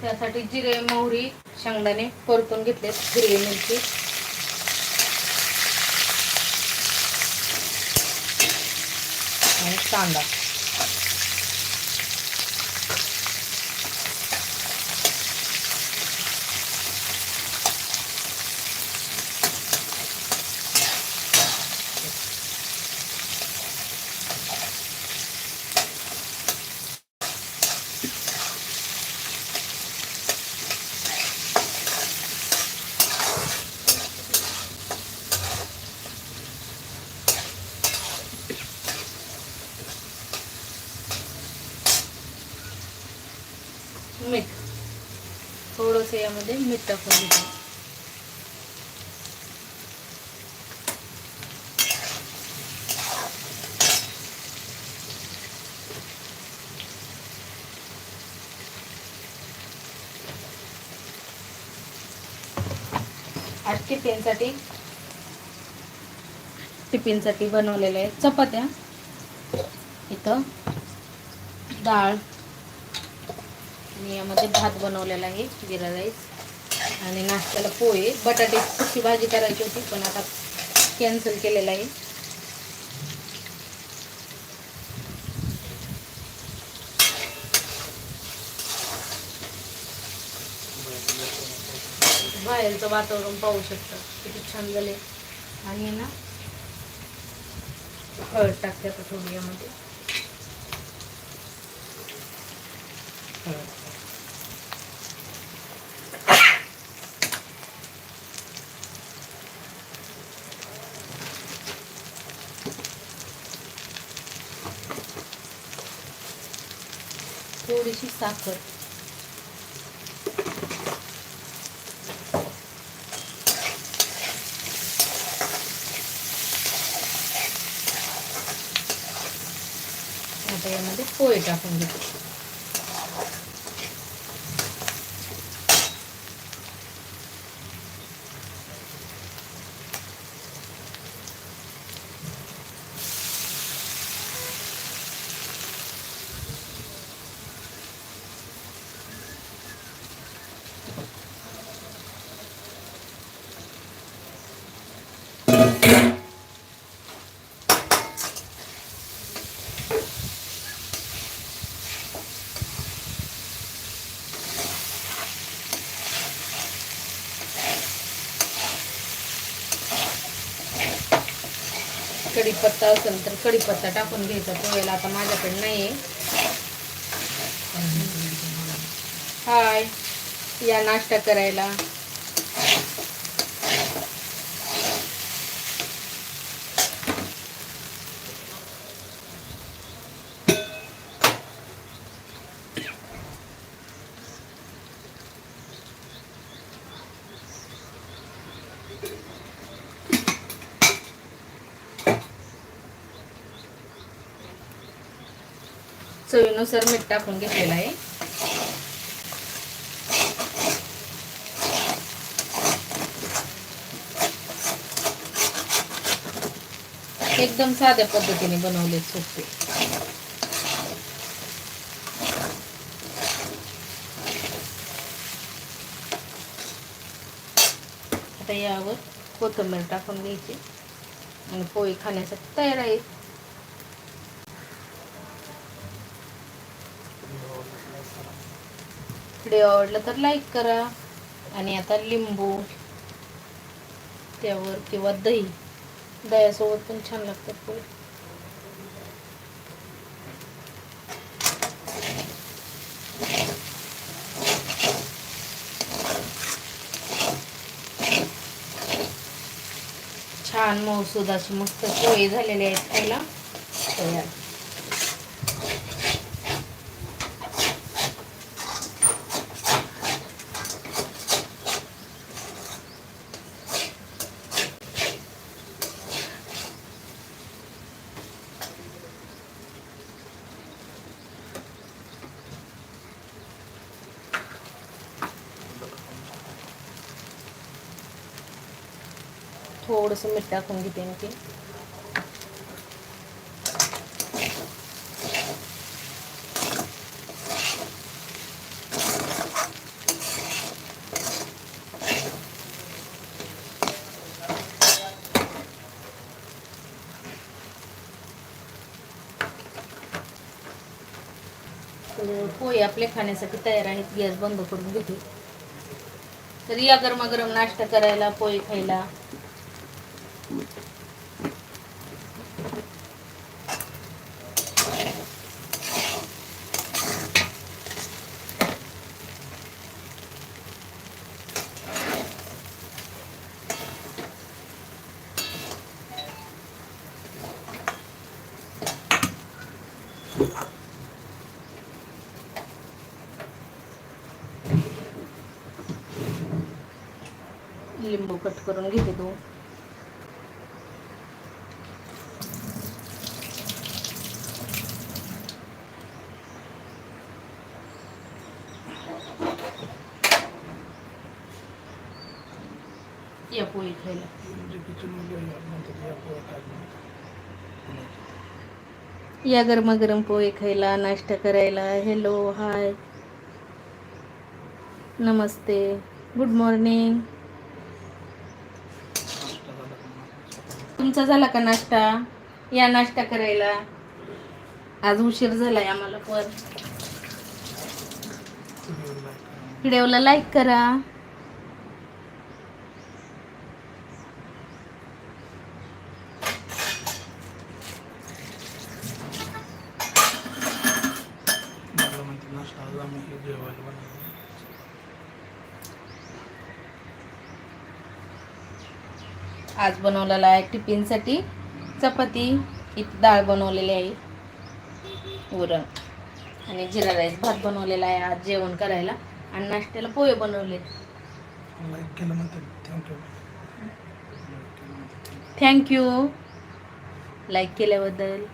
त्यासाठी जिरे मोहरी शेंगदाणे परतून घेतलेत हिरवी मिरची. आणि कांदा. मीठ. थोडंसं यामध्ये मीठ टाकून घेतो. आज टिफिनसाठी टिफिनसाठी बनवलेल्या आहेत चपात्या. इथं डाळ मी यामध्ये भात बनवलेला आहे जिरा राईस आणि नाश्त्याला पोहे. बटाट्याची भाजी करायची होती पण आता कॅन्सल केलेलं आहे. बाहेरचं वातावरण पाहू शकता किती छान झाले आणि ना हळद टाकते आता थोडी यामध्ये. थोडीशी साखर. आता यामध्ये पोहे टाकून घेतो. कढीपत्ता असेल तर कढीपत्ता टाकून घ्यायचा. पोह्याला आता माझ्याकडे नाही आहे हाय. या नाश्ता करायला. चवीनुसार मीठ टाकून घेतलेलं आहे. एकदम साध्या पद्धतीने बनवले सोपे आता यावर कोथिंबीर टाकून घ्यायची. आणि पोळी खाण्यासाठी तयार आहे. व्हिडिओ आवडला तर लाईक करा. आणि आता लिंबू त्यावर किंवा दही. दह्यासोबत पण छान लागतात पोळी छान मौसूद अशी मस्त पोळी झालेली आहेत खायला तयार थोडंसं मीठ टाकून घेते मी ते. पोहे आपले खाण्यासाठी तयार आहेत गॅस बंद करून घेते. तर या गरमागरम नाश्ता करायला पोहे खायला. लिंबू कट करून घेते तो या पोळी खायला या गरमागरम पोहे खायला नाश्ता करायला हॅलो हाय नमस्ते. गुड मॉर्निंग तुमचा झाला का नाश्ता? या नाश्ता करायला. आज उशीर झालाय आम्हाला पण. व्हिडिओला लाईक करा. जेवायला बनवलं आज बनवलेला आहे टिफिनसाठी चपाती इथं डाळ बनवलेली आहे. वरण. आणि जिरा राईस भात बनवलेला आहे आज जेवण करायला. आणि नाश्त्याला पोहे बनवले. थँक्यू थँक्यू लाईक केल्याबद्दल.